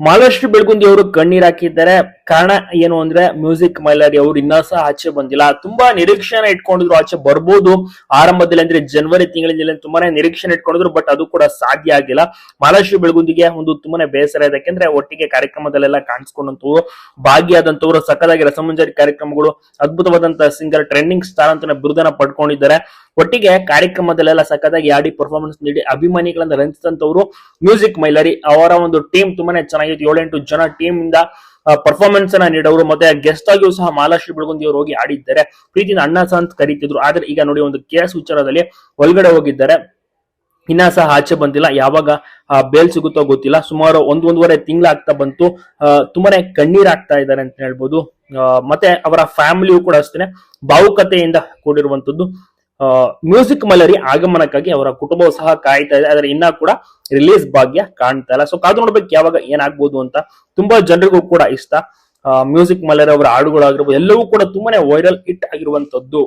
ಮಹಾಲಕ್ಷ್ಮಿ ಬೆಳಗುಂದಿ ಅವರು ಕಣ್ಣೀರ್ ಹಾಕಿದ್ದಾರೆ. ಕಾರಣ ಏನು ಅಂದ್ರೆ ಮ್ಯೂಸಿಕ್ ಮೈಲಾರಿ ಅವರು ಇನ್ನೂ ಸಹ ಆಚೆ ಬಂದಿಲ್ಲ. ತುಂಬಾ ನಿರೀಕ್ಷೆನ ಇಟ್ಕೊಂಡಿದ್ರು ಆಚೆ ಬರ್ಬೋದು. ಆರಂಭದಲ್ಲಿ ಅಂದ್ರೆ ಜನವರಿ ತಿಂಗಳಿಂದ ತುಂಬಾನೇ ನಿರೀಕ್ಷೆನ ಇಟ್ಕೊಂಡಿದ್ರು, ಬಟ್ ಅದು ಕೂಡ ಸಾಧ್ಯ ಆಗಿಲ್ಲ. ಮಹಾಲಕ್ಷ್ಮಿ ಬೆಳಗುಂದಿಗೆ ಒಂದು ತುಂಬಾನೇ ಬೇಸರ ಇದೆ. ಯಾಕೆಂದ್ರೆ ಒಟ್ಟಿಗೆ ಕಾರ್ಯಕ್ರಮದಲ್ಲೆಲ್ಲ ಕಾಣಿಸ್ಕೊಂಡಂತವ್ರು ಭಾಗಿಯಾದಂತವ್ರು ಸಕ್ಕದಾಗಿ ರಸಮಂಜರಿ ಕಾರ್ಯಕ್ರಮಗಳು ಅದ್ಭುತವಾದಂತಹ ಸಿಂಗರ್ ಟ್ರೆಂಡಿಂಗ್ ಸ್ಟಾರ್ ಅಂತ ಬಿರುದನ್ನ ಪಡ್ಕೊಂಡಿದ್ದಾರೆ. ಒಟ್ಟಿಗೆ ಕಾರ್ಯಕ್ರಮದಲ್ಲೆಲ್ಲ ಸಖತ್ತಾಗಿ ಆಡಿ ಪರ್ಫಾರ್ಮೆನ್ಸ್ ನೀಡಿ ಅಭಿಮಾನಿಗಳನ್ನ ರಂಜಿಸಿದಂತವ್ರು ಮ್ಯೂಸಿಕ್ ಮೈಲರಿ ಅವರ ಒಂದು ಟೀಮ್ ತುಂಬಾನೇ ಚೆನ್ನಾಗಿತ್ತು. ಏಳೆಂಟು ಜನ ಟೀಮ್ ಇಂದ ಪರ್ಫಾರ್ಮೆನ್ಸ್ ಅನ್ನ ನೀಡೋರು ಮತ್ತೆ ಗೆಸ್ಟ್ ಆಗಿಯೂ ಸಹ ಮಾಲಾಶ್ರೀ ಬೆಳಗುಂದಿ ಅವರು ಹೋಗಿ ಆಡಿದ್ದಾರೆ. ಪ್ರೀತಿನ ಅಣ್ಣ ಸಹ ಅಂತ ಕರೀತಿದ್ರು. ಆದ್ರೆ ಈಗ ನೋಡಿ ಒಂದು ಕೇಸ್ ವಿಚಾರದಲ್ಲಿ ಒಳಗಡೆ ಹೋಗಿದ್ದಾರೆ. ಇನ್ನ ಸಹ ಆಚೆ ಬಂದಿಲ್ಲ. ಯಾವಾಗ ಬೇಲ್ ಸಿಗುತ್ತೋ ಗೊತ್ತಿಲ್ಲ. ಸುಮಾರು ಒಂದ್, ಒಂದೂವರೆ ತಿಂಗಳಾಗ್ತಾ ಬಂತು. ತುಂಬಾನೇ ಕಣ್ಣೀರಾಗ್ತಾ ಇದ್ದಾರೆ ಅಂತ ಹೇಳ್ಬೋದು. ಮತ್ತೆ ಅವರ ಫ್ಯಾಮಿಲಿಯು ಕೂಡ ಅಷ್ಟೇನೆ. ಭಾವುಕತೆಯಿಂದ ಕೂಡಿರುವಂತದ್ದು ಮ್ಯೂಸಿಕ್ ಮಲರಿ ಆಗಮನಕ್ಕಾಗಿ ಅವರ ಕುಟುಂಬವು ಸಹ ಕಾಯ್ತಾ ಇದೆ. ಆದ್ರೆ ಇನ್ನ ಕೂಡ ರಿಲೀಸ್ ಭಾಗ್ಯ ಕಾಣ್ತಾ ಇಲ್ಲ. ಸೊ ಕಾದು ನೋಡ್ಬೇಕು ಯಾವಾಗ ಏನಾಗ್ಬೋದು ಅಂತ. ತುಂಬಾ ಜನರಿಗೂ ಕೂಡ ಇಷ್ಟ. ಮ್ಯೂಸಿಕ್ ಮಲರಿ ಅವರ ಹಾಡುಗಳಾಗಿರ್ಬೋದು, ಎಲ್ಲವೂ ಕೂಡ ತುಂಬಾನೇ ವೈರಲ್ ಹಿಟ್ ಆಗಿರುವಂತದ್ದು